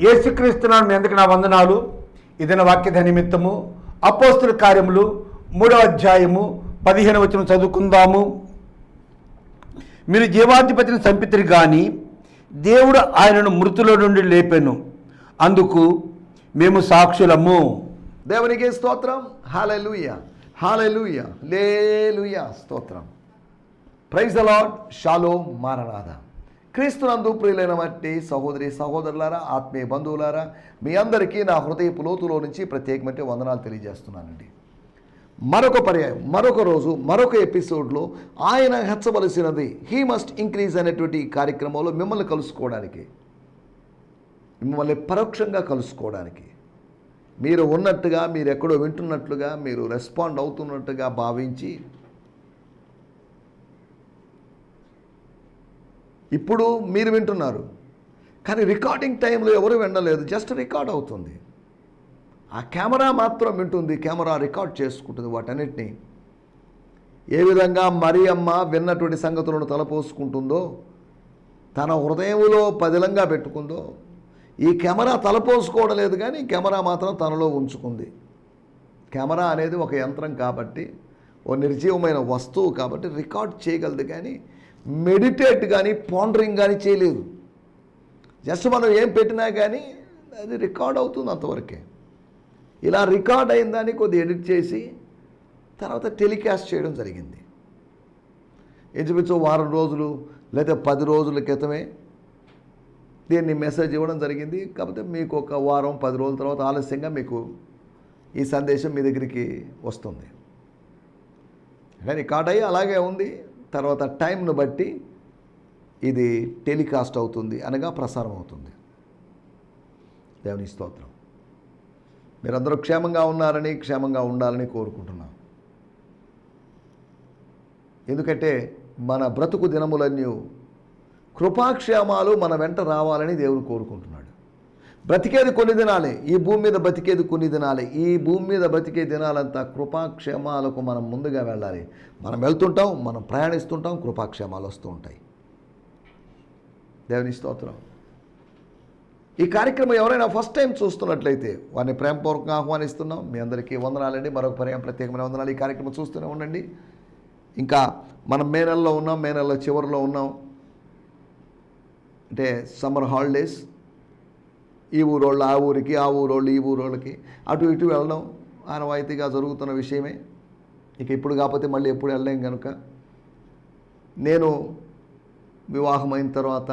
ఏసుక్రీస్తున్నాను ఎందుకు నా వందనాలు? ఇదిన వాక్యధ నిమిత్తము అపోస్తుల కార్యములు మూడవ అధ్యాయము పదిహేను వచ్చిన చదువుకుందాము. మీరు జీవాధిపతిని చంపితిరి కానీ దేవుడు ఆయనను మృతుల నుండి లేపెను. అందుకు మేము సాక్షులము. దేవునికి స్తోత్రం. హాలూయ హాలూయ లేలుయ స్తోత్రం. ప్రైజ్ అలాడ్ షాలో మారనాథ క్రీస్తునందు ప్రియులైన మట్టి సహోదరి సహోదరులారా ఆత్మీయ బంధువులారా మీ అందరికీ నా హృదయపు లోతులో నుంచి ప్రత్యేకమైన వందనాలు తెలియజేస్తున్నానండి. మరొక పర్యాయం మరొక రోజు మరొక ఎపిసోడ్లో ఆయన హెచ్చవలసినది హీ మస్ట్ ఇంక్రీజ్ అనేటువంటి కార్యక్రమంలో మిమ్మల్ని కలుసుకోవడానికి మిమ్మల్ని పరోక్షంగా కలుసుకోవడానికి. మీరు ఉన్నట్టుగా మీరు ఎక్కడో వింటున్నట్లుగా మీరు రెస్పాండ్ అవుతున్నట్టుగా భావించి ఇప్పుడు మీరు వింటున్నారు. కానీ రికార్డింగ్ టైంలో ఎవరు వినలేదు జస్ట్ రికార్డ్ అవుతుంది. ఆ కెమెరా మాత్రం వింటుంది కెమెరా రికార్డ్ చేసుకుంటుంది వాటన్నిటిని. ఏ విధంగా మరియమ్మ విన్నటువంటి సంగతులను తలపోసుకుంటుందో తన హృదయంలో పదిలంగా పెట్టుకుందో ఈ కెమెరా తలపోసుకోవడం లేదు కానీ కెమెరా మాత్రం తనలో ఉంచుకుంది. కెమెరా అనేది ఒక యంత్రం కాబట్టి ఓ నిర్జీవమైన వస్తువు కాబట్టి రికార్డ్ చేయగలదు కానీ మెడిటేట్ కానీ పాండరింగ్ కానీ చేయలేదు. జస్ట్ మనం ఏం పెట్టినా కానీ అది రికార్డ్ అవుతుంది అంతవరకే. ఇలా రికార్డ్ అయిన దాన్ని కొద్ది ఎడిట్ చేసి తర్వాత టెలికాస్ట్ చేయడం జరిగింది. ఇంచుమించు వారం రోజులు లేదా పది రోజుల క్రితమే దీన్ని మెసేజ్ ఇవ్వడం జరిగింది. కాకపోతే మీకు ఒక వారం పది రోజుల తర్వాత ఆలస్యంగా మీకు ఈ సందేశం మీ దగ్గరికి వస్తుంది. కానీ రికార్డ్ అయ్యి అలాగే ఉంది. తర్వాత టైంను బట్టి ఇది టెలికాస్ట్ అవుతుంది అనగా ప్రసారం అవుతుంది. దేవుని స్తోత్రం. మీరందరూ క్షేమంగా ఉన్నారని క్షేమంగా ఉండాలని కోరుకుంటున్నాం. ఎందుకంటే మన బ్రతుకు దినములన్నీ కృపాక్షేమాలు మన వెంట రావాలని దేవుడు కోరుకుంటున్నాడు. బ్రతికేది కొన్ని దినాలే. ఈ భూమి మీద బతికేది కొన్ని దినాలే. ఈ భూమి మీద బతికే దినాలంతా కృపాక్షేమాలకు మనం ముందుగా వెళ్ళాలి. మనం వెళ్తుంటాం మనం ప్రయాణిస్తుంటాం కృపాక్షేమాలు వస్తూ ఉంటాయి. దేవుని స్తోత్రం. ఈ కార్యక్రమం ఎవరైనా ఫస్ట్ టైం చూస్తున్నట్లయితే వారిని ప్రేమపూర్వకంగా ఆహ్వానిస్తున్నాం. మీ అందరికీ వందనాలండి. మరొక పర్యాయం ప్రత్యేకమైన వందనాలు. ఈ కార్యక్రమం చూస్తూనే ఉండండి. ఇంకా మనం మే నెలలో ఉన్నాం మే నెలలో చివరిలో ఉన్నాం. అంటే సమ్మర్ హాలిడేస్ ఈ ఊరోళ్ళు ఆ ఊరికి ఆ ఊరోళ్ళు ఈ ఊరోళ్ళకి. అటు ఇటు వెళ్ళడం ఆనవాయితీగా జరుగుతున్న విషయమే. ఇక ఇప్పుడు కాకపోతే మళ్ళీ ఎప్పుడు వెళ్ళలేం కనుక నేను వివాహమైన తర్వాత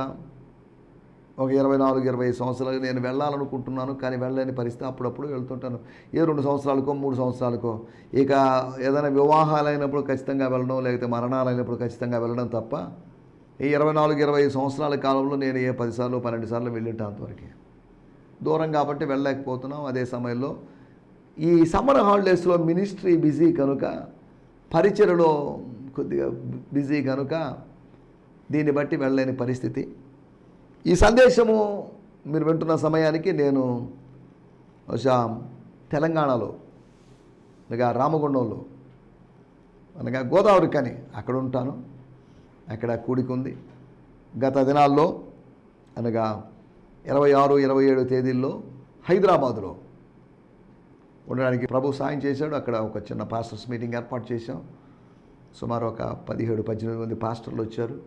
ఒక ఇరవై నాలుగు ఇరవై సంవత్సరాలు నేను వెళ్ళాలనుకుంటున్నాను కానీ వెళ్ళలేని పరిస్థితి అప్పుడప్పుడు వెళ్తుంటాను. ఏ రెండు సంవత్సరాలకో మూడు సంవత్సరాలకో. ఇక ఏదైనా వివాహాలు అయినప్పుడు ఖచ్చితంగా వెళ్ళడం లేకపోతే మరణాలు అయినప్పుడు ఖచ్చితంగా వెళ్ళడం తప్ప ఈ ఇరవై నాలుగు ఇరవై సంవత్సరాల కాలంలో నేను ఏ పదిసార్లు పన్నెండు సార్లు వెళ్ళింటాను అంతవరకే దూరం కాబట్టి వెళ్ళలేకపోతున్నాం అదే సమయంలో. ఈ సమ్మర్ హాలిడేస్లో మినిస్ట్రీ బిజీ కనుక పరిచయలో కొద్దిగా బిజీ కనుక దీన్ని బట్టి వెళ్ళలేని పరిస్థితి. ఈ సందేశము మీరు వింటున్న సమయానికి నేను బహుశా తెలంగాణలో అనగా రామగుండంలో అనగా గోదావరి కని అక్కడ ఉంటాను. అక్కడ కూడికుంది. గత దినాల్లో అనగా ఇరవై ఆరు ఇరవై ఏడు తేదీల్లో హైదరాబాదులో ఉండడానికి ప్రభు సాయం చేశాడు. అక్కడ ఒక చిన్న పాస్టర్స్ మీటింగ్ ఏర్పాటు చేశాం. సుమారు ఒక పదిహేడు పద్దెనిమిది మంది పాస్టర్లు వచ్చారు.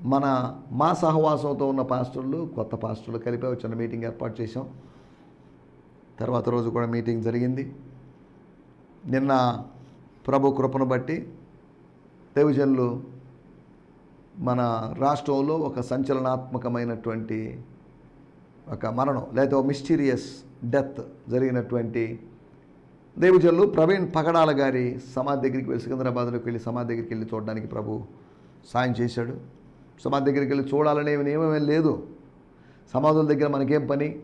మన మా సహవాసంతో ఉన్న పాస్టర్లు కొత్త పాస్టర్లు కలిపి ఒక చిన్న మీటింగ్ ఏర్పాటు చేశాం. తర్వాత రోజు కూడా మీటింగ్ జరిగింది. నిన్న ప్రభు కృపను బట్టి దేవజనులు మన రాష్ట్రంలో ఒక సంచలనాత్మకమైనటువంటి ఒక మరణం లేదా మిస్టీరియస్ డెత్ జరిగినటువంటి దేవజనులు ప్రవీణ్ పగడాల గారి సమాధి దగ్గరికి వెళ్ళి సికింద్రాబాద్లోకి వెళ్ళి సమాధి దగ్గరికి వెళ్ళి చూడడానికి ప్రభు సాయం చేశాడు. సమాధి దగ్గరికి వెళ్ళి చూడాలనే నియమమే లేదు. సమాధుల దగ్గర మనకేం పని?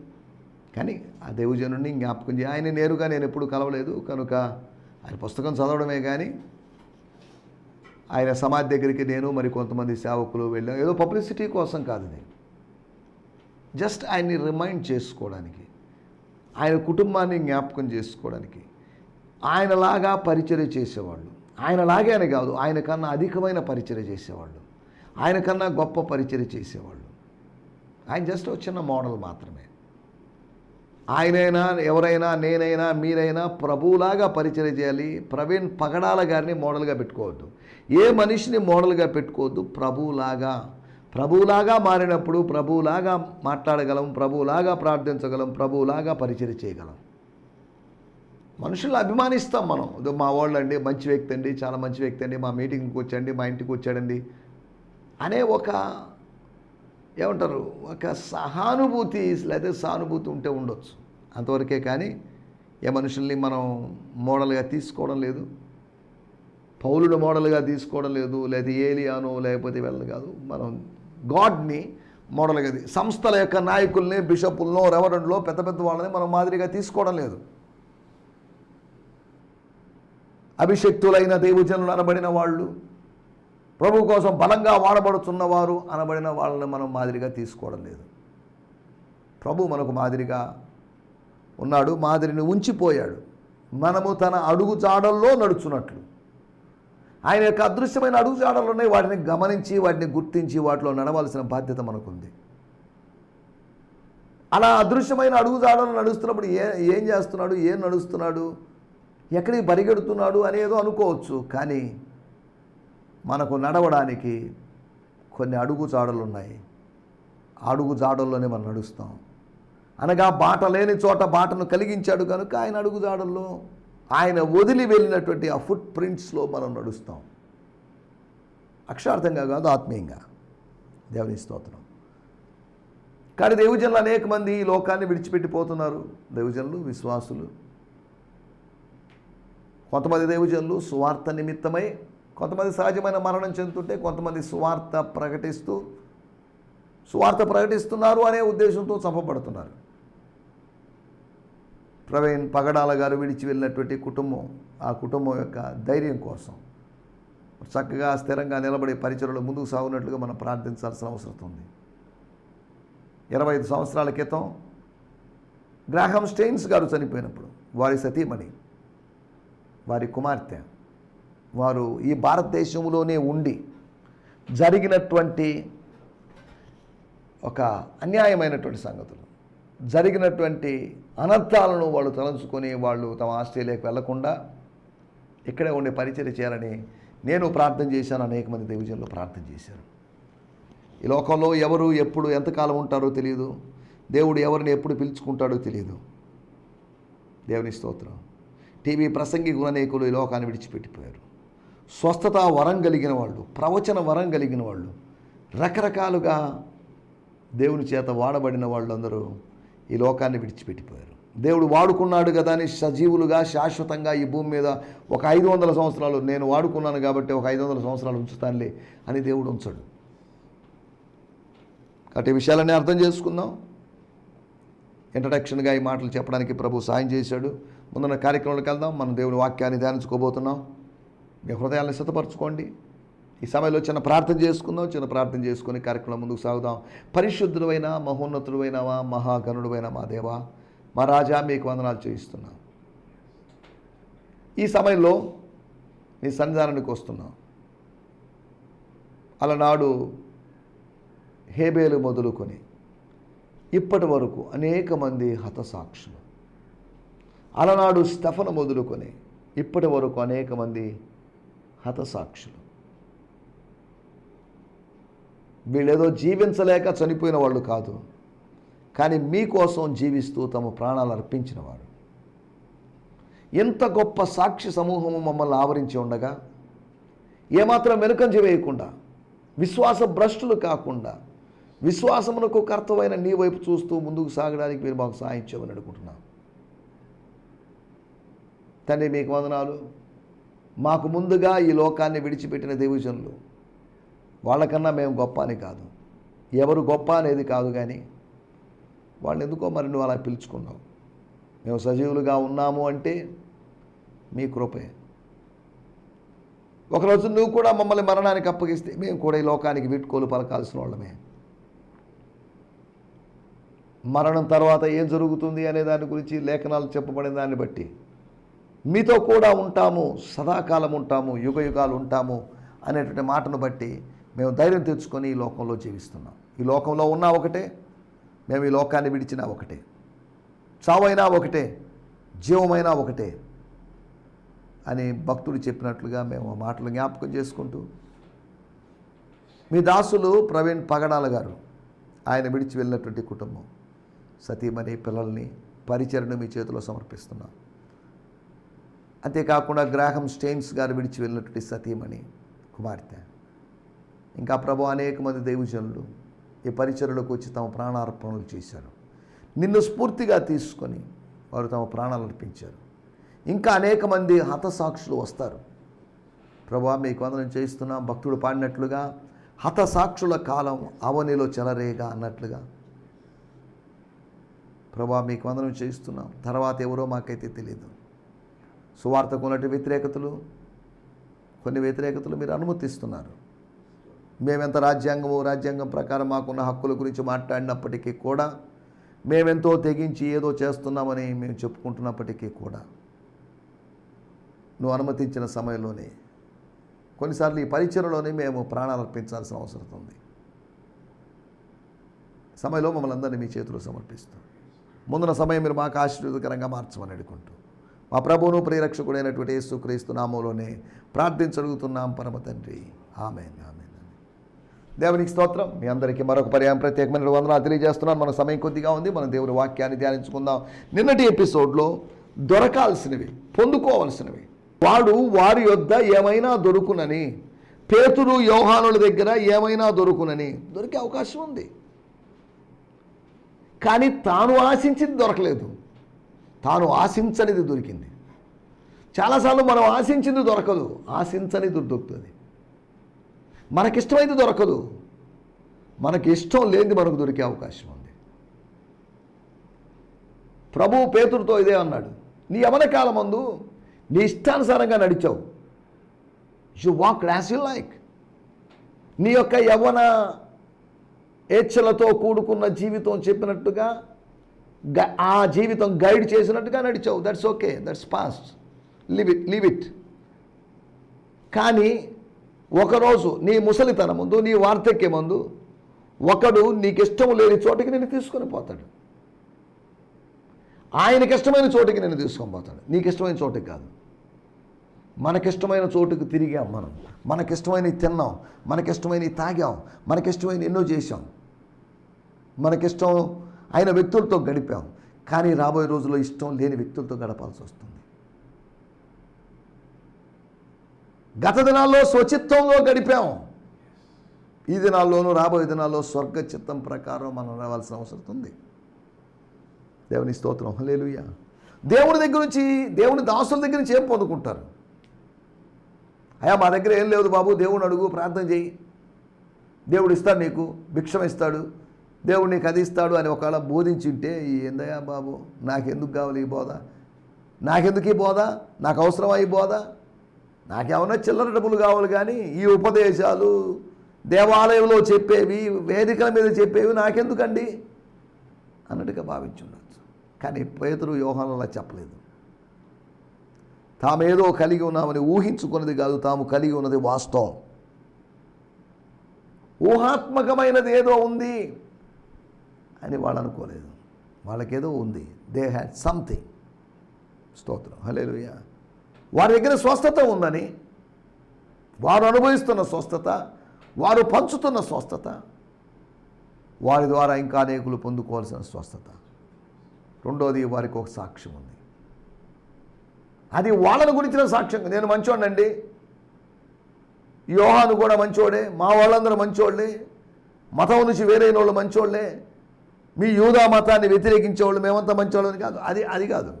కానీ ఆ దేవజనుడిని జ్ఞాపకం చేయ. ఆయన నేరుగా నేను ఎప్పుడు కలవలేదు. కనుక ఆయన పుస్తకం చదవడమే కానీ ఆయన సమాధి దగ్గరికి నేను మరి కొంతమంది సేవకులు వెళ్ళాం. ఏదో పబ్లిసిటీ కోసం కాదు ఇది. జస్ట్ ఆయన్ని రిమైండ్ చేసుకోవడానికి ఆయన కుటుంబాన్ని జ్ఞాపకం చేసుకోవడానికి ఆయనలాగా పరిచర్య చేసేవాళ్ళు. ఆయనలాగే అని కాదు ఆయన కన్నా అధికమైన పరిచర్య చేసేవాళ్ళు. ఆయన కన్నా గొప్ప పరిచర్య చేసేవాళ్ళు. ఆయన జస్ట్ ఒక చిన్న మోడల్ మాత్రమే. ఆయనైనా ఎవరైనా నేనైనా మీరైనా ప్రభువులాగా పరిచయం చేయాలి. ప్రవీణ్ పగడాల గారిని మోడల్గా పెట్టుకోవద్దు. ఏ మనిషిని మోడల్గా పెట్టుకోవద్దు? ప్రభువులాగా. ప్రభువులాగా మారినప్పుడు ప్రభువులాగా మాట్లాడగలం ప్రభువులాగా ప్రార్థించగలం ప్రభువులాగా పరిచయం చేయగలం. మనుషుల్ని అభిమానిస్తాం మనం. ఇదో మా వాళ్ళు అండి మంచి వ్యక్తి అండి చాలా మంచి వ్యక్తి అండి మా మీటింగ్కి వచ్చండి మా ఇంటికి వచ్చాడండి అనే ఒక ఏమంటారు ఒక సహానుభూతి లేదా సానుభూతి ఉంటే ఉండొచ్చు. అంతవరకే కానీ ఏ మనుషుల్ని మనం మోడల్గా తీసుకోవడం లేదు. పౌరుడు మోడల్గా తీసుకోవడం లేదు లేదా ఏలియానో లేకపోతే వెళ్ళదు కాదు. మనం గాడ్ని మోడల్గా తీ- సంస్థల యొక్క నాయకుల్ని బిషపుల్లో రెవరెండ్లో పెద్ద పెద్ద వాళ్ళని మనం మాదిరిగా తీసుకోవడం లేదు. అభిషక్తులైన దేవుజనులు అనబడిన వాళ్ళు ప్రభు కోసం బలంగా వాడబడుతున్నవారు అనబడిన వాళ్ళని మనం మాదిరిగా తీసుకోవడం లేదు. ప్రభు మనకు మాదిరిగా ఉన్నాడు మాదిరిని ఉంచిపోయాడు. మనము తన అడుగు జాడల్లో నడుచున్నట్లు. ఆయన యొక్క అదృశ్యమైన అడుగుజాడలు ఉన్నాయి. వాటిని గమనించి వాటిని గుర్తించి వాటిలో నడవలసిన బాధ్యత మనకుంది. అలా అదృశ్యమైన అడుగు జాడలు నడుస్తున్నప్పుడు ఏ ఏం చేస్తున్నాడు? ఏం నడుస్తున్నాడు? ఎక్కడికి పరిగెడుతున్నాడు అనేదో అనుకోవచ్చు. కానీ మనకు నడవడానికి కొన్ని అడుగు జాడలు ఉన్నాయి. అడుగు జాడల్లోనే మనం నడుస్తాం. అనగా బాట లేని చోట బాటను కలిగించాడు కనుక ఆయన అడుగు జాడల్లో ఆయన వదిలి వెళ్ళినటువంటి ఆ ఫుట్ ప్రింట్స్లో మనం నడుస్తాం. అక్షార్థంగా కాదు ఆత్మీయంగా. దేవుని స్తోత్రం. కానీ దేవుజనులు అనేక మంది ఈ లోకాన్ని విడిచిపెట్టిపోతున్నారు. దేవుజనులు విశ్వాసులు. కొంతమంది దేవుజనులు సువార్త నిమిత్తమై కొంతమంది సహజమైన మరణం చెందుతుంటే కొంతమంది సువార్త ప్రకటిస్తూ సువార్త ప్రకటిస్తున్నారు అనే ఉద్దేశంతో చంపబడుతున్నారు. ప్రవీణ్ పగడాల గారు విడిచి వెళ్ళినటువంటి కుటుంబం ఆ కుటుంబం యొక్క ధైర్యం కోసం చక్కగా స్థిరంగా నిలబడి పరిచయలో ముందుకు సాగునట్లుగా మనం ప్రార్థించాల్సిన అవసరం ఉంది. ఇరవై ఐదు సంవత్సరాల క్రితం గ్రాహం స్టెయిన్స్ గారు చనిపోయినప్పుడు వారి సతీమణి వారి కుమార్తె వారు ఈ భారతదేశంలోనే ఉండి జరిగినటువంటి ఒక అన్యాయమైనటువంటి సంగతులు జరిగినటువంటి అనర్థాలను వాళ్ళు తలంచుకొని వాళ్ళు తమ ఆస్ట్రేలియాకి వెళ్ళకుండా ఇక్కడే ఉండే పరిచయం చేయాలని నేను ప్రార్థన చేశాను అనేక మంది దేవజనులు ప్రార్థన చేశారు. ఈ లోకంలో ఎవరు ఎప్పుడు ఎంతకాలం ఉంటారో తెలియదు దేవుడు ఎవరిని ఎప్పుడు పిలుచుకుంటాడో తెలియదు దేవుని స్తోత్రం. టీవీ ప్రసంగి గుణనేకులు ఈ లోకాన్ని విడిచిపెట్టిపోయారు. స్వస్థత వరం కలిగిన వాళ్ళు ప్రవచన వరం కలిగిన వాళ్ళు రకరకాలుగా దేవుని చేత వాడబడిన వాళ్ళందరూ ఈ లోకాన్ని విడిచిపెట్టిపోయారు. దేవుడు వాడుకున్నాడు కదా అని సజీవులుగా శాశ్వతంగా ఈ భూమి మీద ఒక ఐదు వందల సంవత్సరాలు నేను వాడుకున్నాను కాబట్టి ఒక ఐదు వందల సంవత్సరాలు ఉంచుతానులే అని దేవుడు ఉంచడు. కాబట్టి విషయాలన్నీ అర్థం చేసుకుందాం. ఇంట్రడక్షన్గా ఈ మాటలు చెప్పడానికి ప్రభు సాయం చేశాడు. ముందున్న కార్యక్రమాలకు వెళ్దాం. మనం దేవుని వాక్యాన్ని ధ్యానించుకోబోతున్నాం. మీ హృదయాన్ని సిద్ధపరచుకోండి. ఈ సమయంలో చిన్న ప్రార్థన చేసుకుందాం. చిన్న ప్రార్థన చేసుకుని కార్యక్రమం ముందుకు సాగుదాం. పరిశుద్ధుడైన మహోన్నతుడైనవా మహాగణుడువైన మా దేవా మా రాజా మీకు వందనాలు చేయిస్తున్నాం. ఈ సమయంలో నీ సన్నిధానానికి వస్తున్నాం. అలనాడు హేబేలు మొదలుకొని ఇప్పటి వరకు అనేక మంది హతసాక్షులు. అలనాడు స్టెఫను మొదలుకొని ఇప్పటి వరకు అనేక మంది హతసాక్షులు. వీళ్ళేదో జీవించలేక చనిపోయిన వాళ్ళు కాదు. కానీ మీకోసం జీవిస్తూ తమ ప్రాణాలు అర్పించినవారు ఎంత గొప్ప సాక్షి సమూహము మమ్మల్ని ఆవరించి ఉండగా ఏమాత్రం వెనుకంజ వేయకుండా విశ్వాస భ్రష్టులు కాకుండా విశ్వాసమునకు కర్తవైన నీ వైపు చూస్తూ ముందుకు సాగడానికి మీరు మాకు సహాయం చేయమని అడుగుతున్నాం. తండ్రి మీకు వందనాలు. మాకు ముందుగా ఈ లోకాన్ని విడిచిపెట్టిన దేవజనులు వాళ్ళకన్నా మేము గొప్ప అని కాదు. ఎవరు గొప్ప అనేది కాదు కానీ వాళ్ళని ఎందుకో మరి నువ్వు అలా పిలుచుకున్నావు? మేము సజీవులుగా ఉన్నాము అంటే మీ కృపే. ఒకరోజు నువ్వు కూడా మమ్మల్ని మరణానికి అప్పగిస్తే మేము కూడా ఈ లోకానికి వీట్కోలు పలకాల్సిన వాళ్ళమే. మరణం తర్వాత ఏం జరుగుతుంది అనే దాని గురించి లేఖనాలు చెప్పబడిన దాన్ని బట్టి మీతో కూడా ఉంటాము సదాకాలం ఉంటాము యుగ యుగాలు ఉంటాము అనేటువంటి మాటను బట్టి మేము ధైర్యం తెచ్చుకొని ఈ లోకంలో జీవిస్తున్నాం. ఈ లోకంలో ఉన్నా ఒకటే మేము ఈ లోకాన్ని విడిచినా ఒకటే. చావైనా ఒకటే జీవమైనా ఒకటే అని భక్తుడు చెప్పినట్లుగా మేము ఆ మాటలు జ్ఞాపకం చేసుకుంటూ మీ దాసులు ప్రవీణ్ పగడాల గారు ఆయన విడిచి వెళ్ళినటువంటి కుటుంబం సతీమణి పిల్లల్ని పరిచరణ మీ చేతిలో సమర్పిస్తున్నాం. అంతేకాకుండా గ్రాహం స్టెయిన్స్ గారు విడిచి వెళ్ళినటువంటి సతీమణి కుమార్తె. ఇంకా ప్రభు అనేక మంది దైవజనులు ఈ పరిచయలకు వచ్చి తమ ప్రాణార్పణలు చేశారు. నిన్ను స్ఫూర్తిగా తీసుకొని వారు తమ ప్రాణాలు అర్పించారు. ఇంకా అనేక మంది హతసాక్షులు వస్తారు. ప్రభా మీకు వందనం చేయిస్తున్నాం. భక్తుడు పాడినట్లుగా హతసాక్షుల కాలం అవనిలో చెలరేగా అన్నట్లుగా. ప్రభా మీకు వందనం చేయిస్తున్నాం. తర్వాత ఎవరో మాకైతే తెలియదు సువార్తకు ఉన్నట్టు వ్యతిరేకతలు కొన్ని వ్యతిరేకతలు మీరు అనుమతిస్తున్నారు. మేమెంత రాజ్యాంగము రాజ్యాంగం ప్రకారం మాకున్న హక్కుల గురించి మాట్లాడినప్పటికీ కూడా మేమెంతో తెగించి ఏదో చేస్తున్నామని మేము చెప్పుకుంటున్నప్పటికీ కూడా నువ్వు అనుమతించిన సమయంలోనే కొన్నిసార్లు ఈ పరిచయలోనే మేము ప్రాణాలు అర్పించాల్సిన అవసరం ఉంది. సమయంలో మమ్మల్ని అందరినీ మీ చేతిలో సమర్పిస్తాం ముందున సమయం మీరు మాకు ఆశీర్వదకరంగా మార్చమని అడుగుంటూ మా ప్రభువును ప్రియరక్షకుడైనటువంటి యేసుక్రీస్తు నామంలోనే ప్రార్థించగలుగుతున్నాం పరమ తండ్రి ఆమె ఆమె దేవునికి స్తోత్రం. మీ అందరికీ మరొక పర్యాయం ప్రత్యేకమైన వందనాలు తెలియజేస్తున్నాను. మన సమయం కొద్దిగా ఉంది. మనం దేవుని వాక్యాన్ని ధ్యానించుకుందాం. నిన్నటి ఎపిసోడ్లో దొరకాల్సినవి పొందుకోవలసినవి. వాడు వారి యొద్ద ఏమైనా దొరుకునని పేతురు యోహానుల దగ్గర ఏమైనా దొరుకునని దొరికే అవకాశం ఉంది. కానీ తాను ఆశించింది దొరకలేదు. తాను ఆశించనిది దొరికింది. చాలాసార్లు మనం ఆశించింది దొరకదు. ఆశించనిది దొరుకుతుంది. మనకిష్టమైంది దొరకదు. మనకి ఇష్టం లేనిది మనకు దొరికే అవకాశం ఉంది. ప్రభు పేతుడితో ఇదే అన్నాడు. నీ యవన కాలమందు నీ ఇష్టానుసారంగా నడిచావు. You walk as you like నీ యొక్క యవ్వన ఏచ్ఛలతో కూడుకున్న జీవితం చెప్పినట్టుగా ఆ జీవితం గైడ్ చేసినట్టుగా నడిచావు. That's okay that's past leave it leave it కానీ ఒకరోజు నీ ముసలితనం ముందు నీ వార్ధక్యం ముందు ఒకడు నీకు ఇష్టం లేని చోటికి నేను తీసుకొని పోతాడు. ఆయనకి ఇష్టమైన చోటికి నేను తీసుకొని పోతాడు. నీకు ఇష్టమైన చోటికి కాదు. మనకిష్టమైన చోటుకు తిరిగాం మనం మనకిష్టమైనవి తిన్నాం. మనకిష్టమైనవి తాగాం. మనకిష్టమైన ఎన్నో చేసాం మనకిష్టం అయిన వ్యక్తులతో గడిపాం. కానీ రాబోయే రోజుల్లో ఇష్టం లేని వ్యక్తులతో గడపాల్సి వస్తుంది. గత దినాల్లో స్వచిత్వంలో గడిపాం. ఈ దినాల్లోనూ రాబోయే దినాల్లో స్వర్గ చిత్తం ప్రకారం మనం రావాల్సిన అవసరం ఉంది. దేవుని స్తోత్రం. హలేలుయ దేవుని దగ్గర నుంచి దేవుని దాసుల దగ్గర నుంచి ఏం పొందుకుంటారు? అయ్యా మా దగ్గర ఏం లేదు బాబు దేవుని అడుగు ప్రార్థన చేయి. దేవుడు ఇస్తాడు నీకు భిక్షం ఇస్తాడు. దేవుడు నీకు అది ఇస్తాడు అని ఒకవేళ బోధించుంటే ఈ ఏందయ్యా బాబు నాకెందుకు కావాలి ఈ బోధ? నాకెందుకు ఈ బోధ? నాకు అవసరమా ఈ బోధ? నాకేమన్నా చిల్లర డబ్బులు కావాలి కానీ ఈ ఉపదేశాలు దేవాలయంలో చెప్పేవి వేదికల మీద చెప్పేవి నాకెందుకండి? అన్నట్టుగా భావించుండొచ్చు. కానీ పేతురు యోహాను అలా చెప్పలేదు. తామేదో కలిగి ఉన్నామని ఊహించుకున్నది కాదు తాము కలిగి ఉన్నది వాస్తవం. ఊహాత్మకమైనది ఏదో ఉంది అని వాళ్ళు అనుకోలేదు. వాళ్ళకేదో ఉంది. దే హ్యాడ్ సంథింగ్ స్తోత్రం. హలేలుయ వారి దగ్గర స్వస్థత ఉందని వారు అనుభవిస్తున్న స్వస్థత వారు పంచుతున్న స్వస్థత వారి ద్వారా ఇంకా అనేకులు పొందుకోవాల్సిన స్వస్థత. రెండోది వారికి ఒక సాక్ష్యం ఉంది. అది వాళ్ళని గురించిన సాక్ష్యం. నేను మంచోడండి యోహాను కూడా మంచోడే మా వాళ్ళందరూ మంచోళ్ళే మతం నుంచి వేరైన వాళ్ళు మంచోళ్ళే మీ యూదా మతాన్ని వ్యతిరేకించే వాళ్ళు మేమంతా మంచోళ్ళని కాదు. అది అది కాదు.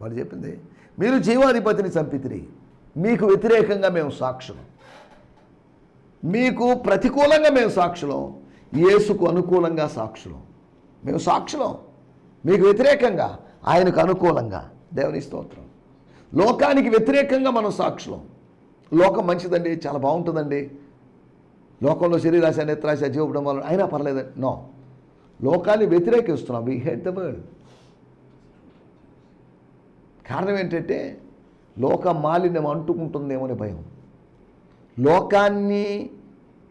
వాళ్ళు చెప్పింది మీరు జీవాధిపతిని చంపితిరి. మీకు వ్యతిరేకంగా మేము సాక్షులం. మీకు ప్రతికూలంగా మేము సాక్షులం. యేసుకు అనుకూలంగా సాక్షులం. మేము సాక్షులం. మీకు వ్యతిరేకంగా ఆయనకు అనుకూలంగా. దేవుని స్తోత్రం. లోకానికి వ్యతిరేకంగా మనం సాక్షులం. లోకం మంచిదండి చాలా బాగుంటుందండి. లోకంలో శరీరాశ నేత్రాశ జీవపడం వల్ల అయినా పర్లేదండి. నో. లోకాన్ని వ్యతిరేకిస్తున్నాం. వీ హెడ్ ద వరల్డ్ కారణం ఏంటంటే లోక మాలిన్యం అంటుకుంటుందేమని భయం. లోకాన్ని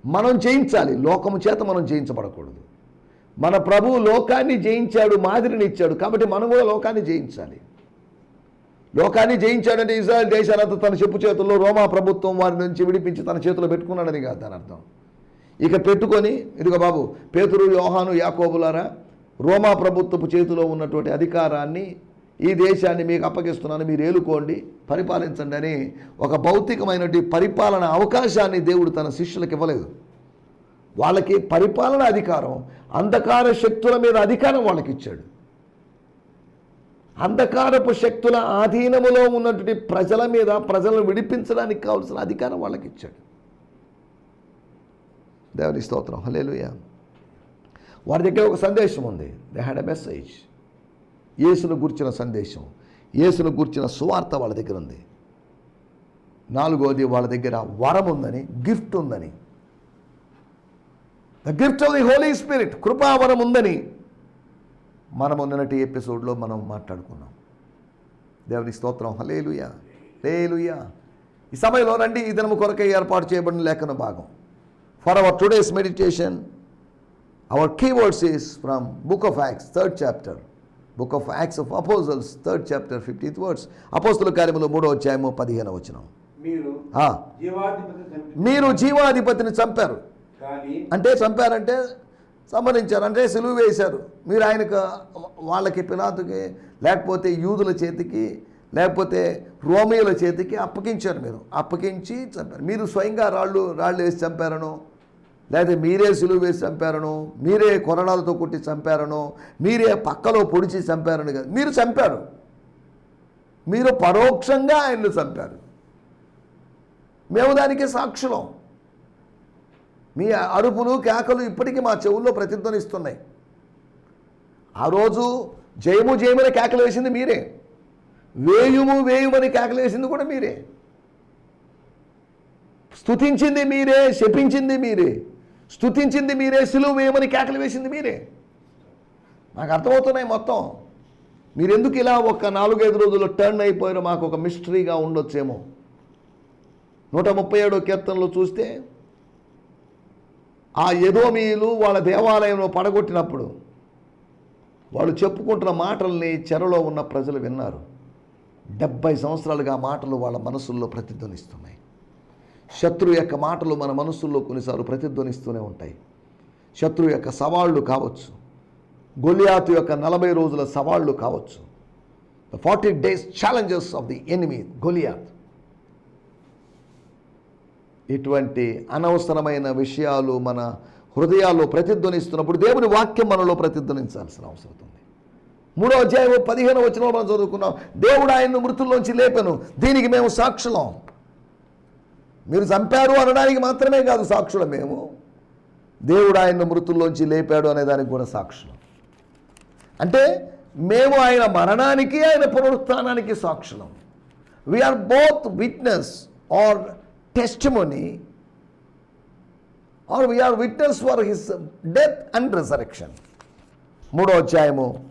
మనం జయించాలి. లోకము చేత మనం జయించబడకూడదు. మన ప్రభువు లోకాన్ని జయించాడు మాదిరిని ఇచ్చాడు. కాబట్టి మనం కూడా లోకాన్ని జయించాలి. లోకాన్ని జయించాడంటే ఇజ్రాయెల్ దేశానంతా తన చెప్పు చేతుల్లో రోమా ప్రభుత్వం వారి నుంచి విడిపించి తన చేతిలో పెట్టుకున్నాడని కాదు దాని అర్థం. ఇక పెట్టుకొని ఇదిగో బాబు పేతురు యోహాను యాకోబులారా రోమా ప్రభుత్వపు చేతిలో ఉన్నటువంటి అధికారాన్ని ఈ దేశాన్ని మీకు అప్పగిస్తున్నాను మీరు ఏలుకోండి పరిపాలించండి అని ఒక భౌతికమైనటువంటి పరిపాలన అవకాశాన్ని దేవుడు తన శిష్యులకు ఇవ్వలేదు. వాళ్ళకి పరిపాలన అధికారం అంధకార శక్తుల మీద అధికారం వాళ్ళకి ఇచ్చాడు. అంధకారపు శక్తుల ఆధీనములో ఉన్నటువంటి ప్రజల మీద ప్రజలను విడిపించడానికి కావాల్సిన అధికారం వాళ్ళకి ఇచ్చాడు. దేవుని స్తోత్రం. హలేలుయ వారి దగ్గర ఒక సందేశం ఉంది. దే హ్యాడ్ ఎ మెసేజ్ యేసును గుర్చిన సందేశం యేసును గుర్చిన సువార్త వాళ్ళ దగ్గర ఉంది. నాలుగోది వాళ్ళ దగ్గర వరం ఉందని గిఫ్ట్ ఉందని. The gift of the Holy Spirit కృపావరం ఉందని మనం నిన్నటి ఎపిసోడ్లో మనం మాట్లాడుకున్నాం. దేవుని స్తోత్రం. హలేలుయా లేలుయా ఈ సమయంలో రండి ఈ దినము కొరకై ఏర్పాటు చేయబడిన లేఖన భాగం. For our today's meditation our keywords is from book of Acts third chapter book of Acts of apostles third chapter fifteenth words అపోస్తుల కార్యములు మూడో అధ్యాయము పదిహేను వచనం. మీరు జీవాధిపతిని చంపారు. అంటే చంపారంటే సంబంధించారు అంటే సిలువ వేశారు. మీరు ఆయనకు వాళ్ళకి పిలాతుకి లేకపోతే యూదుల చేతికి లేకపోతే రోమియోల చేతికి అప్పగించారు మీరు. అప్పగించి చంపారు. మీరు స్వయంగా రాళ్ళు రాళ్ళు వేసి చంపారనో? లేకపోతే మీరే సులువు వేసి చంపారను మీరే కొరడాలతో కొట్టి చంపారను మీరే పక్కలో పొడిచి చంపారని కదా. మీరు చంపారు. మీరు పరోక్షంగా ఆయన్ని చంపారు. మేము దానికి సాక్షులం. మీ అరుపులు కేకలు ఇప్పటికీ మా చెవుల్లో ప్రతిధ్వనిస్తున్నాయి. ఆ రోజు జయము జయమని కేకలు వేసింది మీరే. వేయుము వేయుమని కేకలు వేసింది కూడా మీరే. స్తుతించింది మీరే శపించింది మీరే. స్తుతించింది మీరే సులువు వేయమని కేకలు వేసింది మీరే. నాకు అర్థమవుతున్నాయి మొత్తం. మీరు ఎందుకు ఇలా ఒక నాలుగైదు రోజుల్లో టర్న్ అయిపోయారో మాకు ఒక మిస్టరీగా ఉండొచ్చేమో. నూట ముప్పై ఏడో కీర్తనలో చూస్తే ఆ ఎదోమీయులు వాళ్ళ దేవాలయంలో పడగొట్టినప్పుడు వాళ్ళు చెప్పుకుంటున్న మాటల్ని చెరలో ఉన్న ప్రజలు విన్నారు. డెబ్బై సంవత్సరాలుగా మాటలు వాళ్ళ మనసుల్లో ప్రతిధ్వనిస్తున్నాయి. శత్రువు యొక్క మాటలు మన మనసుల్లో కొన్నిసార్లు ప్రతిధ్వనిస్తూనే ఉంటాయి. శత్రువు యొక్క సవాళ్ళు కావచ్చు. గొలియాతు యొక్క నలభై రోజుల సవాళ్ళు కావచ్చు. The forty days challenges of the enemy Goliath. ఇటువంటి అనవసరమైన విషయాలు మన హృదయాల్లో ప్రతిధ్వనిస్తున్నప్పుడు దేవుని వాక్యం మనలో ప్రతిధ్వనించాల్సిన అవసరం ఉంది. మూడో అధ్యాయం పదిహేను వచ్చిన మనం చదువుకున్నాం. దేవుడు ఆయన్ను మృతుల్లోంచి లేపెను. దీనికి మేము సాక్షులం. మీరు చంపారు అనడానికి మాత్రమే కాదు సాక్షులం మేము. దేవుడు ఆయన మృతుల్లోంచి లేపాడు అనే దానికి కూడా సాక్షులం. అంటే మేము ఆయన మరణానికి ఆయన పునరుత్నానికి సాక్షులం. We are both witness or testimony or we are witness for his death and resurrection మూడో అధ్యాయము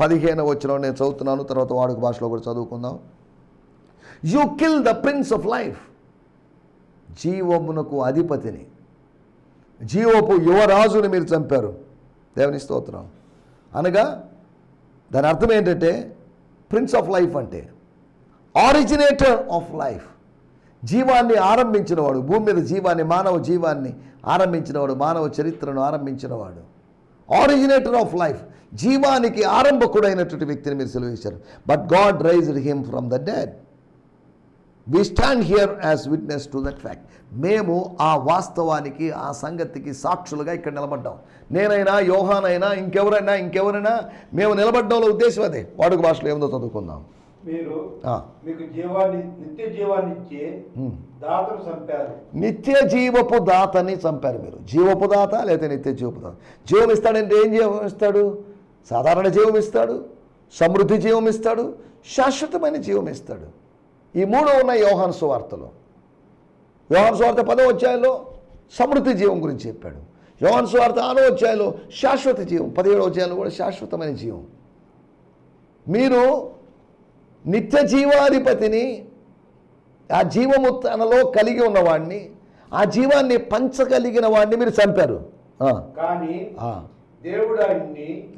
పదిహేను వచ్చిన నేను చదువుతున్నాను తర్వాత వాడుక భాషలో కూడా చదువుకుందాం. You kill the prince of life జీవమునకు అధిపతిని. జీవపు యువరాజుని మీరు చంపారు. దేవుని స్తోత్రం. అనగా దాని అర్థం ఏంటంటే ప్రిన్స్ ఆఫ్ లైఫ్ అంటే ఆరిజినేటర్ ఆఫ్ లైఫ్ జీవాన్ని ఆరంభించినవాడు భూమి మీద జీవాన్ని మానవ జీవాన్ని ఆరంభించినవాడు మానవ చరిత్రను ఆరంభించినవాడు. ఆరిజినేటర్ ఆఫ్ లైఫ్ జీవానికి ఆరంభకుడైనటువంటి వ్యక్తిని మీరు సెలవేశారు but God raised him from the dead we stand here as witness to that fact మేము ఆ వాస్తవానికి ఆ సంగతికి సాక్షులుగా ఇక్కడ నిలబడ్డాం. నేనైనా యోహానైనా ఇంకెవరైనా ఇంకెవరైనా మేము నిలబడ్డంలో ఉద్దేశం అదే. వాడుక భాషలో ఏముందో చదువుకుందాం. మీరు. మీకు జీవాన్ని నిత్య జీవాన్ని ఇచ్చే. దాతను చంపారు. నిత్య జీవపు దాతని చంపారు మీరు. జీవపు దాత లేదా నిత్య జీవపు దాత. జీవం ఇస్తాడంటే ఏం జీవం ఇస్తాడు? సాధారణ జీవం ఇస్తాడు. సమృద్ధి జీవం ఇస్తాడు. శాశ్వతమైన జీవం ఇస్తాడు. ఈ మూడు ఉన్నాయి యోహాను సువార్తలో. యోహాను సువార్త పదో అధ్యాయంలో సమృద్ధి జీవం గురించి చెప్పాడు. యోహాను సువార్త ఆరో అధ్యాయంలో శాశ్వత జీవం పదిహేడో అధ్యాయంలో కూడా శాశ్వతమైన జీవం. మీరు నిత్య జీవాధిపతిని ఆ జీవము తనలో కలిగి ఉన్నవాడిని ఆ జీవాన్ని పంచగలిగిన వాడిని మీరు చంపారు. కానీ. దేవుడు ఆయన్ని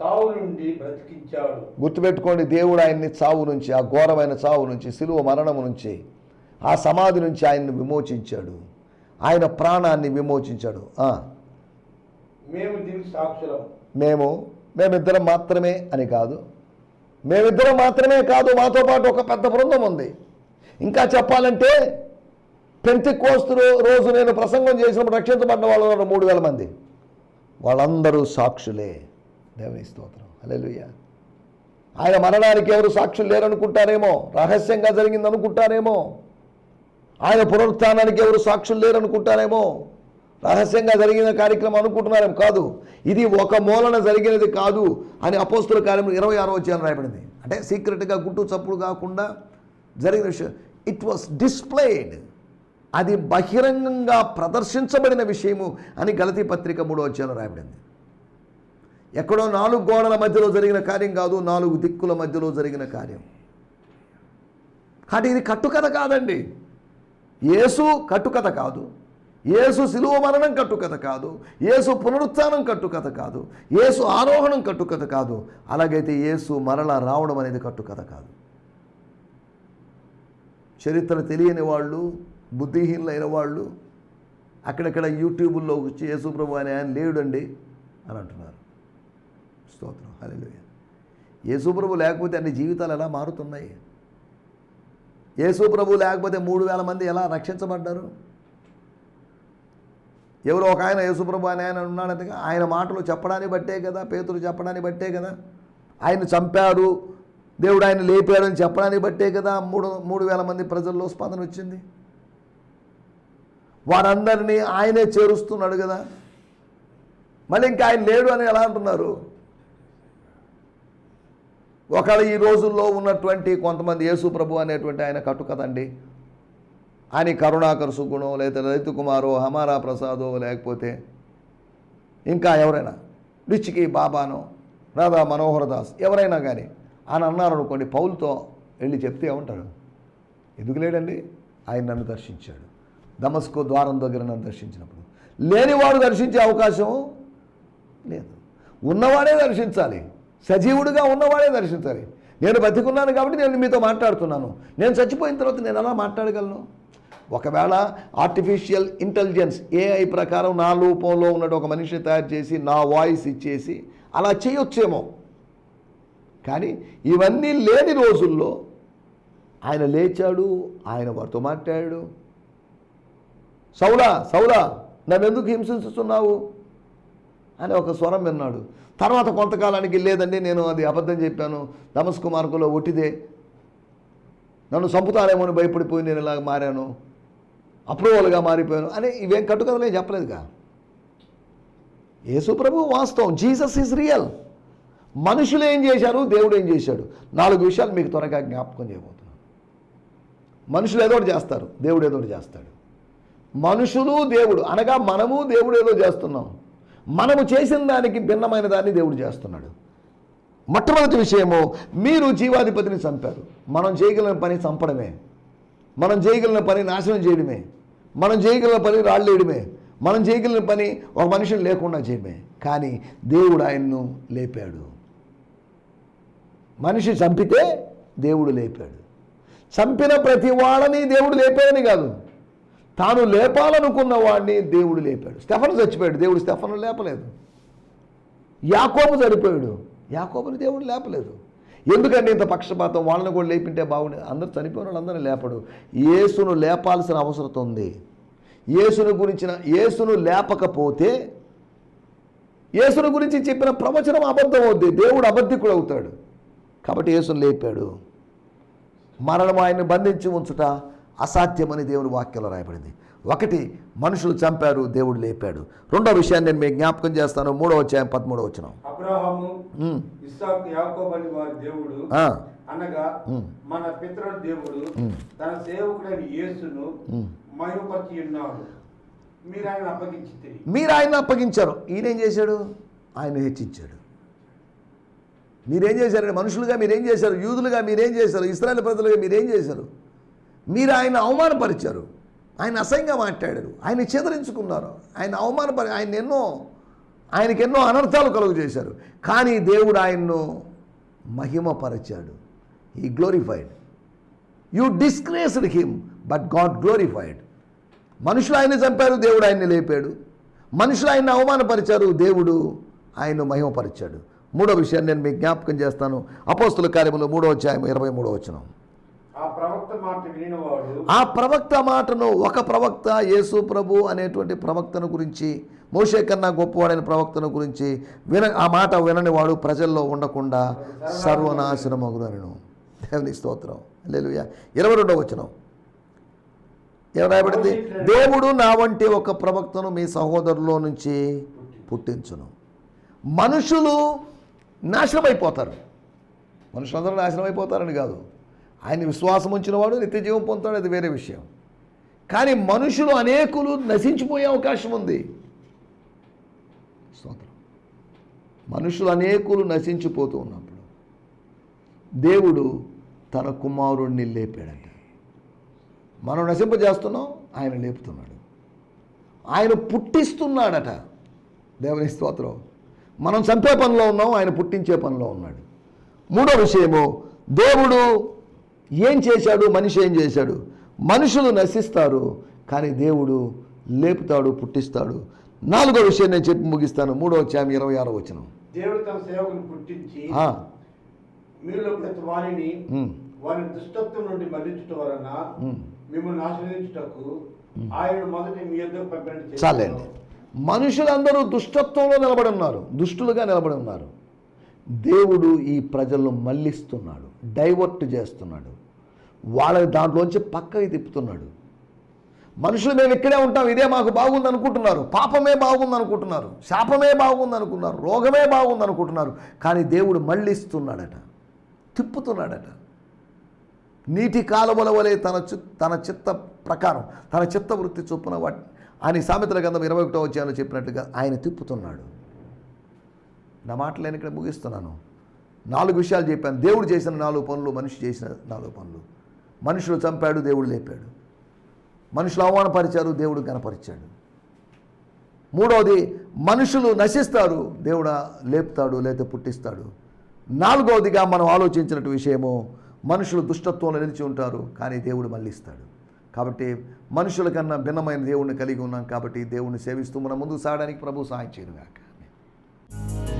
సావు నుండి బ్రతికించాడు. గుర్తుపెట్టుకోండి దేవుడు ఆయన్ని చావు నుంచి ఆ ఘోరమైన చావు నుంచి సిలువ మరణము నుంచి ఆ సమాధి నుంచి ఆయన్ని విమోచించాడు. ఆయన ప్రాణాన్ని విమోచించాడు. మేము దీనికి సాక్షులం. మేము మేమిద్దరం మాత్రమే అని కాదు. మేమిద్దరం మాత్రమే కాదు మాతో పాటు ఒక పెద్ద బృందం ఉంది. ఇంకా చెప్పాలంటే పెంతి కోస్తులు రోజు నేను ప్రసంగం చేసినప్పుడు రక్షించబడిన వాళ్ళు మూడు వేల మంది. వాళ్ళందరూ సాక్షులే. దేవుని స్తోత్రం. అలెలుయ్య ఆయన మరణానికి ఎవరు సాక్షులు లేరనుకుంటారేమో? రహస్యంగా జరిగింది అనుకుంటారేమో ఆయన పునరుత్థానానికి ఎవరు సాక్షులు లేరనుకుంటారేమో? రహస్యంగా జరిగిన కార్యక్రమం అనుకుంటున్నారేమో? కాదు. ఇది ఒక మూలన జరిగినది కాదు అని అపోస్తుల కార్యం ఇరవై ఆరో వచ్చాయని రాయబడింది. అంటే సీక్రెట్గా గుట్టు చప్పుడు కాకుండా జరిగిన విషయం. ఇట్ వాస్ డిస్ప్లేడ్ అది బహిరంగంగా ప్రదర్శించబడిన విషయము అని గలతీ పత్రిక మూడో వచ్చాను రాయబడింది. ఎక్కడో నాలుగు గోడల మధ్యలో జరిగిన కార్యం కాదు నాలుగు దిక్కుల మధ్యలో జరిగిన కార్యం. కాబట్టి ఇది కట్టుకథ కాదండి. యేసు కట్టుకథ కాదు. యేసు శిలువ మరణం కట్టుకథ కాదు. యేసు పునరుత్థానం కట్టుకథ కాదు. యేసు ఆరోహణం కట్టుకథ కాదు. అలాగైతే యేసు మరల రావడం అనేది కట్టుకథ కాదు. చరిత్ర తెలియని వాళ్ళు బుద్ధిహీనులైన వాళ్ళు అక్కడక్కడ యూట్యూబుల్లో వచ్చి యేసుప్రభు అని ఆయన లేడండి అని అంటున్నారు. స్తోత్రం. హల్లెలూయా. యేసుప్రభు లేకపోతే అన్ని జీవితాలు ఎలా మారుతున్నాయి? యేసుప్రభు లేకపోతే మూడు వేల మంది ఎలా రక్షించబడ్డారు? ఎవరో ఒక ఆయన యేసుప్రభు అని ఆయన ఉన్నాడంతగా ఆయన మాటలు చెప్పడాన్ని బట్టే కదా పేతులు చెప్పడాన్ని బట్టే కదా ఆయన చంపారు దేవుడు ఆయన లేపాడు అని చెప్పడాన్ని బట్టే కదా మూడు మూడు వేల మంది ప్రజల్లో స్పందన వచ్చింది. వారందరినీ ఆయనే చేరుస్తున్నాడు కదా. మళ్ళీ ఇంకా ఆయన లేడు అని ఎలా అంటున్నారు? ఒకవేళ ఈ రోజుల్లో ఉన్నటువంటి కొంతమంది యేసు ప్రభు అనేటువంటి ఆయన కట్టుకదండి ఆయన కరుణాకర్ సుగుణో లేదా లలిత్ కుమారో హమారా ప్రసాదో లేకపోతే ఇంకా ఎవరైనా? రిచికి బాబానో రాధా మనోహర్ దాస్ ఎవరైనా కానీ ఆయన అన్నారు అనుకోండి పౌలతో వెళ్ళి చెప్తే ఏమంటాడు? ఎందుకు లేడండి? ఆయన నన్ను దర్శించాడు. దమస్కో ద్వారం దగ్గర నన్ను దర్శించినప్పుడు. లేనివాడు దర్శించే అవకాశం లేదు. ఉన్నవాడే దర్శించాలి. సజీవుడిగా ఉన్నవాడే దర్శించాలి. నేను బతికున్నాను కాబట్టి నేను మీతో మాట్లాడుతున్నాను. నేను చచ్చిపోయిన తర్వాత నేను ఎలా మాట్లాడగలను? ఒకవేళ ఆర్టిఫిషియల్ ఇంటెలిజెన్స్ ఏఐ ప్రకారం నా రూపంలో ఉన్నట్టు ఒక మనిషిని తయారు చేసి నా వాయిస్ ఇచ్చేసి అలా చేయొచ్చేమో. కానీ ఇవన్నీ లేని రోజుల్లో ఆయన లేచాడు ఆయన వారితో మాట్లాడాడు. సౌలా సౌలా నన్ను ఎందుకు హింసిస్తున్నావు అని ఒక స్వరం విన్నాడు. తర్వాత కొంతకాలానికి లేదండి నేను అది అబద్ధం చెప్పాను. దమస్కు మార్గంలో ఒట్టిదే. నన్ను చంపుతారేమో అని భయపడిపోయి నేను ఇలాగ మారాను. అప్రూవల్గా మారిపోయాను అని ఇవేం కట్టుకథలే చెప్పలేదుగా. యేసు ప్రభు వాస్తవం. Jesus is real. మనుషులు ఏం చేశారు? దేవుడు ఏం చేశాడు? నాలుగు విషయాలు మీకు త్వరగా జ్ఞాపకం చేయబోతున్నాను. మనుషులు ఏదో ఒకటి చేస్తారు. దేవుడు ఏదో ఒకటి చేస్తాడు. మనుషులు దేవుడు అనగా మనము దేవుడు ఏదో చేస్తున్నాం. మనము చేసిన దానికి భిన్నమైన దాన్ని దేవుడు చేస్తున్నాడు. మొట్టమొదటి విషయము మీరు జీవాధిపతిని చంపారు. మనం చేయగలిగిన పని చంపడమే. మనం చేయగలిగిన పని నాశనం చేయడమే. మనం చేయగలిగిన పని రాళ్ళేయడమే. మనం చేయగలిగిన పని ఒక మనిషిని లేకుండా చేయడమే. కానీ దేవుడు ఆయన్ను లేపాడు. మనిషి చంపితే దేవుడు లేపాడు. చంపిన ప్రతి వాళ్ళని దేవుడు లేపాడని కాదు. తాను లేపాలనుకున్న వాడిని దేవుడు లేపాడు. స్టెఫన్ చచ్చిపోయాడు. దేవుడు స్టెఫన్ లేపలేదు. యాకోబు చనిపోయాడు. యాకోబుని దేవుడు లేపలేదు. ఎందుకంటే ఇంత పక్షపాతం? వాళ్ళని కూడా లేపింటే బాగుండే. అందరూ చనిపోయిన వాళ్ళందరినీ లేపడు. యేసును లేపాల్సిన అవసరం ఉంది. యేసును గురించిన యేసును లేపకపోతే యేసును గురించి చెప్పిన ప్రవచనం అబద్ధం అవుద్ది. దేవుడు అబద్ధికుడు అవుతాడు. కాబట్టి యేసును లేపాడు. మరణం ఆయన్ని బంధించి ఉంచుట అసాధ్యమని దేవుని వాక్యంలో రాయబడింది. ఒకటి మనుషులు చంపారు దేవుడు లేపాడు. రెండో విషయాన్ని నేను మీకు జ్ఞాపకం చేస్తాను. మూడో వచ్చాయం పదమూడో వచ్చిన అబ్రహాము ఇస్సాకు యాకోబు అని వారి దేవుడు అనగా ఉమ్. మన పితరుల దేవుడు తన సేవకుడైన యేసును మహిమపరిచి ఉన్నాడు. మీరు ఆయన అప్పగించి మీరు ఆయన అప్పగించారు. ఈయనేం చేశాడు? ఆయన హెచ్చించాడు. మీరేం చేశారండి? మనుషులుగా మీరేం చేశారు? యూదులుగా మీరేం చేశారు? ఇస్రాయల్ ప్రజలుగా మీరేం చేశారు? మీరు ఆయన అవమానపరిచారు. ఆయన అసహ్యంగా మాట్లాడారు. ఆయన చెదరించుకున్నారు. ఆయన అవమానపరి ఆయన ఎన్నో ఆయనకి ఎన్నో అనర్థాలు కలుగు చేశారు కానీ దేవుడు ఆయన్ను మహిమపరిచాడు. ఈ glorified you disgraced him but God glorified మనుషులు ఆయన్ని చంపారు దేవుడు ఆయన్ని లేపాడు. మనుషులు ఆయన్ని అవమానపరిచారు దేవుడు ఆయన్ను మహిమపరిచాడు. మూడో విషయాన్ని నేను మీకు జ్ఞాపకం చేస్తాను. అపోస్తుల కార్యములు మూడో అధ్యాయం ఇరవై మూడో వచనం. ఆ ప్రవక్త మాటను ఒక ప్రవక్త యేసు ప్రభు అనేటువంటి ప్రవక్తను గురించి మోషే కన్నా గొప్పవాడైన ప్రవక్తను గురించి విన ఆ మాట వినని వాడు ప్రజల్లో ఉండకుండా సర్వనాశనమగునను. దేవుని స్తోత్రం. లేదు ఇరవై రెండవ వచనం. ఏం రాయబడింది? దేవుడు నా వంటి ఒక ప్రవక్తను మీ సహోదరులో నుంచి పుట్టించును. మనుషులు నాశనం అయిపోతారు మనుషులందరూ నాశనం అయిపోతారని కాదు. ఆయన విశ్వాసం ఉంచినవాడు నిత్యజీవం పొందుతాడు అది వేరే విషయం. కానీ మనుషులు అనేకులు నశించిపోయే అవకాశం ఉంది. స్తోత్రం. మనుషులు అనేకులు నశించిపోతూ ఉన్నప్పుడు దేవుడు తన కుమారుణ్ణి లేపాడంట. మనం నశింపజేస్తున్నాం ఆయన లేపుతున్నాడు. ఆయన పుట్టిస్తున్నాడట. దేవుని స్తోత్రం. మనం చంపే పనిలో ఉన్నాం ఆయన పుట్టించే పనిలో ఉన్నాడు. మూడో విషయము దేవుడు ఏం చేశాడు? మనిషి ఏం చేశాడు? మనుషులు నశిస్తారు కానీ దేవుడు లేపుతాడు పుట్టిస్తాడు. నాలుగో విషయం నేను చెప్పి ముగిస్తాను. మూడో అధ్యాయం ఇరవై ఆరో వచనం. దేవుడు తన సేవకుని పుట్టించి మీలో ప్రతి వారిని వారి దుష్టత్వం నుండి వలన. మిమ్మల్ని ఆశ్రయించుటకు ఆయన మొదటి మీ చాలండి. మనుషులందరూ దుష్టత్వంలో నిలబడి ఉన్నారు. దుష్టులుగా నిలబడి ఉన్నారు. దేవుడు ఈ ప్రజలను మళ్ళిస్తున్నాడు డైవర్ట్ చేస్తున్నాడు. వాళ్ళ దాంట్లోంచి పక్కకి తిప్పుతున్నాడు. మనుషులు మేము ఇక్కడే ఉంటాం ఇదే మాకు బాగుంది అనుకుంటున్నారు పాపమే బాగుంది అనుకుంటున్నారు శాపమే బాగుంది అనుకున్నారు రోగమే బాగుంది అనుకుంటున్నారు కానీ దేవుడు మళ్ళిస్తున్నాడట. తిప్పుతున్నాడట. నీటి కాలువల వలె తన చి తన చిత్త ప్రకారం తన చిత్త వృత్తి చొప్పున వాటి ఆయన సామెతల గంధం ఇరవై ఒకటో వచ్చాయని చెప్పినట్టుగా ఆయన తిప్పుతున్నాడు. నా మాటలు నేను ఇక్కడ ముగిస్తున్నాను. నాలుగు విషయాలు చెప్పాను. దేవుడు చేసిన నాలుగు పనులు మనిషి చేసిన నాలుగు పనులు. మనుషులు చంపాడు దేవుడు లేపాడు. మనుషులు అవమానపరిచారు దేవుడు కనపరిచాడు. మూడవది మనుషులు నశిస్తారు దేవుడు లేపుతాడు లేదా పుట్టిస్తాడు. నాలుగవదిగా మనం ఆలోచించినట్టు విషయము మనుషులు దుష్టత్వంలో నిలిచి ఉంటారు కానీ దేవుడు మళ్ళిస్తాడు. కాబట్టి మనుషుల కన్నా భిన్నమైన దేవుడిని కలిగి ఉన్నాం కాబట్టి దేవుడిని సేవిస్తూ మనం ముందుకు సాగడానికి ప్రభు సహాయం చేయనుగాక. ఈ